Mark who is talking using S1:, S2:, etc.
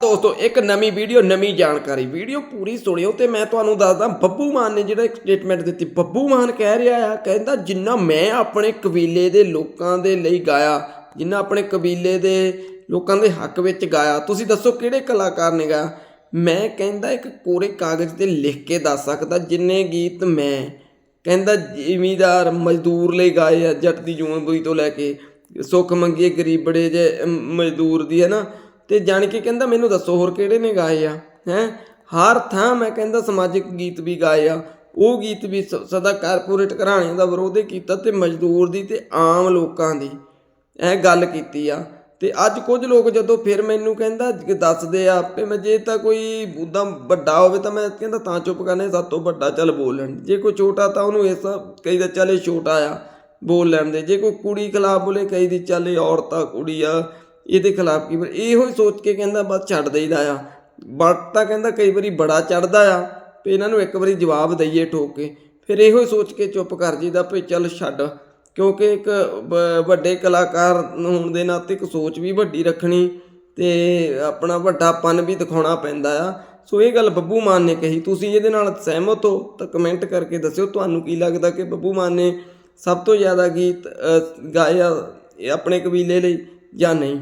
S1: ਦੋਸਤੋ, ਇੱਕ ਨਵੀਂ ਵੀਡੀਓ, ਨਵੀਂ ਜਾਣਕਾਰੀ। ਵੀਡੀਓ ਪੂਰੀ ਸੁਣਿਓ ਤੇ ਮੈਂ ਤੁਹਾਨੂੰ ਦੱਸਦਾ, ਬੱਬੂ ਮਾਨ ਨੇ ਜਿਹੜਾ ਇੱਕ ਸਟੇਟਮੈਂਟ ਦਿੱਤੀ। ਬੱਬੂ ਮਾਨ ਕਹਿ ਰਿਹਾ ਆ, ਕਹਿੰਦਾ ਜਿੰਨਾ ਮੈਂ ਆਪਣੇ ਕਬੀਲੇ ਦੇ ਲੋਕਾਂ ਦੇ ਲਈ ਗਾਇਆ, ਜਿੰਨਾ ਆਪਣੇ ਕਬੀਲੇ ਦੇ ਲੋਕਾਂ ਦੇ ਹੱਕ ਵਿੱਚ ਗਾਇਆ, ਤੁਸੀਂ ਦੱਸੋ ਕਿਹੜੇ ਕਲਾਕਾਰ ਨੇ ਗਾਇਆ? ਮੈਂ ਕਹਿੰਦਾ ਇੱਕ ਕੋਰੇ ਕਾਗਜ਼ ਤੇ ਲਿਖ ਕੇ ਦੱਸ ਸਕਦਾ, ਜਿੰਨੇ ਗੀਤ ਮੈਂ, ਕਹਿੰਦਾ ਜ਼ਿਮੀਦਾਰ ਮਜ਼ਦੂਰ ਲਈ ਗਾਏ ਆ, ਜੱਟ ਦੀ ਜੂਨ ਤੋਂ ਲੈ ਕੇ, ਸੁੱਖ ਮੰਗੀਏ ਗਰੀਬੜੇ ਜੇ ਮਜ਼ਦੂਰ ਦੀ, ਹੈ ਨਾ? ਤੇ ਜਾਣ ਕੇ ਕਹਿੰਦਾ ਮੈਨੂੰ ਦੱਸੋ ਹੋਰ ਕਿਹੜੇ ਨੇ ਗਾਏ ਆ? ਹੈ? ਹਰ ਥਾਂ ਮੈਂ ਕਹਿੰਦਾ ਸਮਾਜਿਕ ਗੀਤ ਵੀ ਗਾਏ ਆ। ਉਹ ਗੀਤ ਵੀ ਸਦਾ ਕਾਰਪੋਰੇਟ ਘਰਾਣਿਆਂ ਦਾ ਵਿਰੋਧ ਕੀਤਾ ਤੇ ਮਜ਼ਦੂਰ ਦੀ ਤੇ ਆਮ ਲੋਕਾਂ ਦੀ, ਇਹ ਗੱਲ ਕੀਤੀ ਆ। ਤੇ ਅੱਜ ਕੁਝ ਲੋਕ ਜਦੋਂ ਫਿਰ ਮੈਨੂੰ ਕਹਿੰਦਾ ਕਿ ਦੱਸਦੇ ਆ ਆਪੇ, ਮੈਂ ਜੇ ਤਾਂ ਕੋਈ ਉਦਾਂ ਵੱਡਾ ਹੋਵੇ ਤਾਂ ਮੈਂ ਕਹਿੰਦਾ ਤਾਂ ਚੁੱਪ ਕਰਨੇ ਸਭ ਤੋਂ ਵੱਡਾ ਚੱਲ ਬੋਲ ਲੈਣ ਜੇ ਕੋਈ ਛੋਟਾ ਤਾਂ ਉਹਨੂੰ ਇਸ ਕਈ ਦਾ ਚੱਲ ਇਹ ਛੋਟਾ ਆ ਬੋਲ ਲੈਣ ਦੇ। ਜੇ ਕੋਈ ਕੁੜੀ ਖਿਲਾਫ ਬੋਲੇ ਕਈ ਦੀ ਚੱਲ ਇਹ ਔਰਤ ਆ, ਕੁੜੀ ਆ ਇਹਦੇ ਖਿਲਾਫ ਕੀ ਬੋਲੇ ਇਹੋ ਹੀ ਸੋਚ ਕੇ ਕਹਿੰਦਾ ਬਸ ਛੱਡ ਦੇਈਦਾ ਆ। ਬਟ ਤਾਂ ਕਹਿੰਦਾ ਕਈ ਵਾਰੀ ਬੜਾ ਚੜਦਾ ਆ ਤੇ ਇਹਨਾਂ ਨੂੰ ਇੱਕ ਵਾਰੀ ਜਵਾਬ ਦਈਏ ਠੋਕ ਕੇ। ਫਿਰ ਇਹੋ ਹੀ ਸੋਚ ਕੇ ਚੁੱਪ ਕਰ ਜੀਦਾ ਭਈ ਚੱਲ ਛੱਡ। ਕਿਉਂਕਿ ਇੱਕ ਵ- ਵੱਡੇ ਕਲਾਕਾਰ ਹੋਣ ਦੇ ਨਾਤੇ ਇੱਕ ਸੋਚ ਵੀ ਵੱਡੀ ਰੱਖਣੀ ਤੇ ਆਪਣਾ ਵੱਡਾਪਨ ਵੀ ਦਿਖਾਉਣਾ ਪੈਂਦਾ ਆ। ਸੋ ਇਹ ਗੱਲ ਬੱਬੂ ਮਾਨ ਨੇ ਕਹੀ। ਤੁਸੀਂ ਇਹਦੇ ਨਾਲ ਸਹਿਮਤ ਹੋ ਤਾਂ ਕਮੈਂਟ ਕਰਕੇ ਦੱਸਿਓ ਤੁਹਾਨੂੰ ਕੀ ਲੱਗਦਾ ਕਿ ਬੱਬੂ ਮਾਨ ਨੇ ਸਭ ਤੋਂ ਜ਼ਿਆਦਾ ਗੀਤ ਗਾਇਆ ਆਪਣੇ ਕਬੀਲੇ ਲਈ ਜਾਂ ਨਹੀਂ?